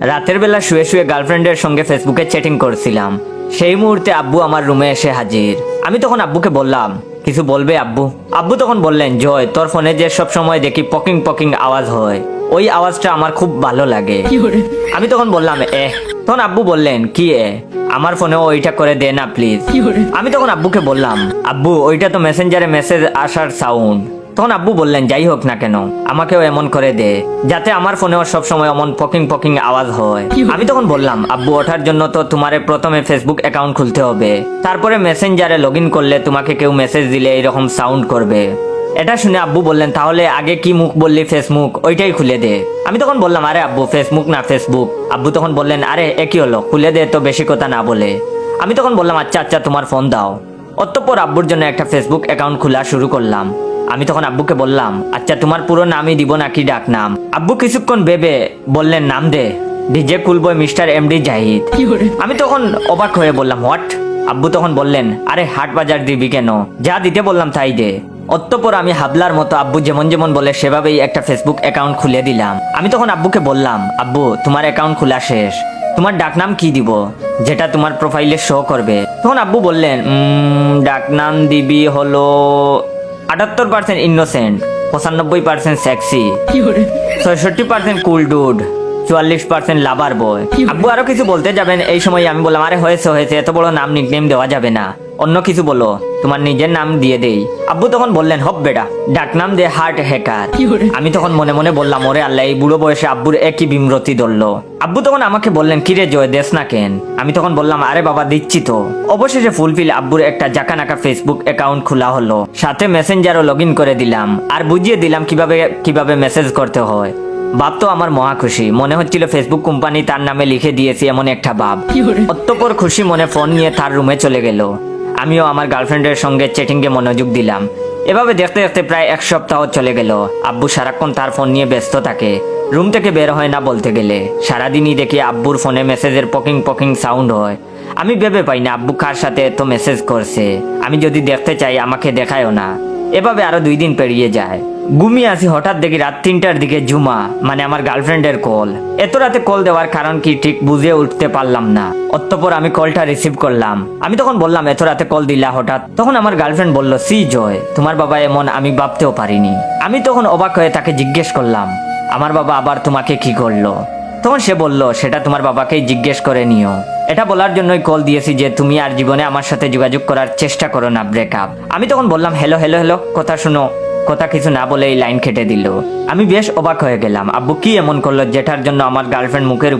রাতের বেলা শুয়ে শুয়ে গার্লফ্রেন্ডের সঙ্গে ফেসবুকে চ্যাটিং করছিলাম। সেই মুহূর্তে আব্বু আমার রুমে এসে হাজির। আমি তখন আব্বুকে বললাম কিছু বলবে আব্বু? আব্বু তখন বললেন জয় তোর ফোনে যে সব সময় দেখি পকিং পকিং আওয়াজ হয়। ওই আওয়াজটা আমার খুব ভালো লাগে। আমি তখন বললাম এ। তখন আব্বু বললেন কি এ? আমার ফোনে ওইটা করে দে না প্লিজ আমি তখন আব্বুকে বললাম আব্বু ওইটা তো মেসেঞ্জারে মেসেজ আসার সাউন্ড তখন আব্বু বললেন যাই হোক না কেন আমাকেও এমন করে দে যাতে আমার ফোনেও সব সময় অমন পকিং পকিং আওয়াজ হয়। আমি তখন বললাম আব্বু ওঠার জন্য তো তোমার প্রথমে ফেসবুক অ্যাকাউন্ট খুলতে হবে তারপরে মেসেঞ্জারে লগ করলে তোমাকে কেউ মেসেজ দিলে এরকম সাউন্ড করবে। এটা শুনে আব্বু বললেন তাহলে আগে কি মুখ বললি ফেসবুক ওইটাই খুলে দে। আমি তখন বললাম আরে আব্বু ফেসবুক না ফেসবুক আব্বু তখন বললেন আরে একই হলো? খুলে দে তো বেশি কথা না বলে। আমি তখন বললাম আচ্ছা আচ্ছা তোমার ফোন দাও। অতঃপর আব্বুর জন্য একটা ফেসবুক অ্যাকাউন্ট খোলা শুরু করলাম। আমি তখন আব্বুকে বললাম আচ্ছা তোমার পুরো নামই দিব নাকি ডাক নাম আব্বু কিছুক্ষণ ভেবে বললেন নাম দে DJ cool boy mister MD Zahid. আমি তখন অবাক হয়ে বললাম হোয়াট? আব্বু তখন বললেন আরে হাট বাজার দিবি কেন? যা দিতে বললাম তাই দে। অতঃপর আমি হাবলার মতো আব্বু যেমন যেমন বলে সেভাবেই একটা ফেসবুক অ্যাকাউন্ট খুলে দিলাম। আমি তখন আব্বুকে বললাম আব্বু তোমার অ্যাকাউন্ট খোলা শেষ। তোমার ডাকনাম কি দিব? যেটা তোমার প্রোফাইলে শো করবে। তখন আব্বু বললেন "উম, ডাকনাম দিবি হলো আটাত্তর পার্সেন্ট ইনোসেন্ট পঁচানব্বই পার্সেন্ট সেক্সি ছয়ষট্টি পার্সেন্ট কুল ডুড চুয়াল্লিশ পার্সেন্ট লাভার বয় আব্বু আরও কিছু বলতে যাবেন এই সময় আমি বললাম আরে হয়েছে হয়েছে এত বড় নাম নিকনেম দেওয়া যাবে না। অন্য কিছু বলো তোমার নিজের নাম দিয়ে দেই। আব্বু তখন বললেন হব বেটা ডাক নাম দে হার্ট হ্যাকার। আমি তখন মনে মনে বললাম ওরে আল্লাহ এই বুড়ো বয়সে আব্বুর একই বিমরতি ধরলো। আব্বু তখন আমাকে বললেন কিরে জয় দেশ না কেন? আমি তখন বললাম আরে বাবা দিচ্ছি তো। অবশেষে ফুলফিল আব্বুর একটা জাকানাকা ফেসবুক অ্যাকাউন্ট খোলা হলো। সাথে মেসেঞ্জারও লগ করে দিলাম। আর বুঝিয়ে দিলাম কীভাবে কীভাবে মেসেজ করতে হয়। বাপ তো আমার মহা খুশি। মনে হচ্ছিল ফেসবুক কোম্পানি তার নামে লিখে দিয়েছি এমন একটা ভাব অত্যপর খুশি মনে ফোন নিয়ে তার রুমে চলে গেল। আমিও আমার গার্লফ্রেন্ডের সঙ্গে চ্যাটিংয়ে মনোযোগ দিলাম। এভাবে দেখতে দেখতে প্রায় এক সপ্তাহ চলে গেল। আব্বু সারাক্ষণ তার ফোন নিয়ে ব্যস্ত থাকে। রুম থেকে বের হয় না বলতে গেলে। সারাদিনই দেখি আব্বুর ফোনে মেসেজের পকিং পকিং সাউন্ড হয়। আমি ভেবে পাই না আব্বু কার সাথে এত মেসেজ করছে। আমি যদি দেখতে চাই, আমাকে দেখায়ও না। এভাবে আরও দুই দিন পেরিয়ে যায়। ঘুমিয়ে আসি হঠাৎ দেখি রাত তিনটার দিকে জুমা মানে আমার গার্লফ্রেন্ডের কল। এত রাতে কল দেওয়ার কারণ কি ঠিক বুঝে উঠতে পারলাম না। অতঃপর আমি কলটা রিসিভ করলাম। আমি তখন বললাম, এত রাতে কল দিলা হঠাৎ? তখন আমার গার্লফ্রেন্ড বলল, সি, জয়, তোমার বাবা এমন আমি ভাবতেও পারিনি। আমি তখন অবাক হয়ে তাকে জিজ্ঞেস করলাম, আমার বাবা আবার তোমাকে কি করল? তখন সে বলল, সেটা তোমার বাবাকেই জিজ্ঞেস করে নিও। এটা বলার জন্যই কল দিয়েছি যে তুমি আর জীবনে আমার সাথে যোগাযোগ করার চেষ্টা করো না ব্রেকআপ আমি তখন বললাম, হ্যালো হ্যালো হ্যালো, কথা শুনো। কথা কিছু না বলে এই লাইন খেটে দিল। আমি বেশ অবাক হয়ে গেলাম। আব্বু কি এমন করল? যেটার জন্য আমার গার্লফ্রেন্ড মুখের